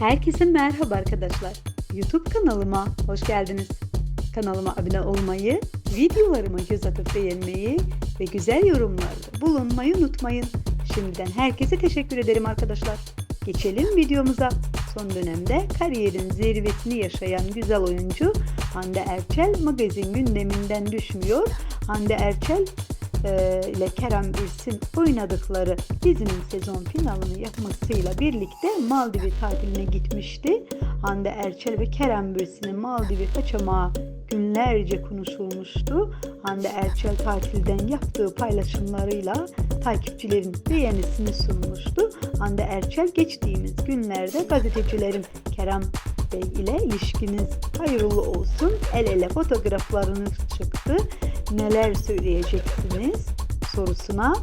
Herkese merhaba arkadaşlar. YouTube kanalıma hoş geldiniz. Kanalıma abone olmayı, videolarıma göz atıp beğenmeyi ve güzel yorumlarda bulunmayı unutmayın. Şimdiden herkese teşekkür ederim arkadaşlar. Geçelim videomuza. Son dönemde kariyerin zirvesini yaşayan güzel oyuncu Hande Erçel magazin gündeminden düşmüyor. Hande Erçel e, ile Kerem Bürsin oynadıkları dizinin sezon finalini yapmasıyla birlikte Maldivi tatiline gitmişti. Hande Erçel ve Kerem Bürsin'in Maldivi kaçamağı günlerce konuşulmuştu. Hande Erçel tatilden yaptığı paylaşımlarıyla takipçilerin beğenisini sunmuştu. Hande Erçel geçtiğimiz günlerde gazetecilerin Kerem Bey ile ilişkiniz hayırlı olsun el ele fotoğraflarınız çıktı. Neler söyleyeceksiniz sorusuna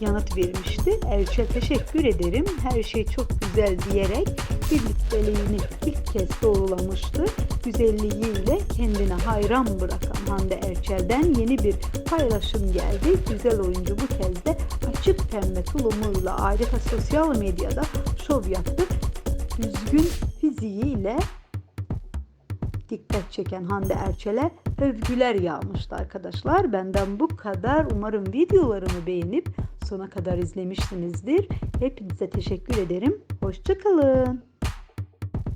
yanıt vermişti. Erçel teşekkür ederim. Her şey çok güzel diyerek birlikteliğini ilk kez doğrulamıştı. Güzelliğiyle kendine hayran bırakan Hande Erçel'den yeni bir paylaşım geldi. Güzel oyuncu bu kez de açık pembe tulumuyla adeta sosyal medyada şov yaptı. Düzgün fiziğiyle dikkat çeken Hande Erçel'e övgüler yağmıştı arkadaşlar. Benden bu kadar. Umarım videolarımı beğenip sona kadar izlemişsinizdir. Hepinize teşekkür ederim. Hoşçakalın.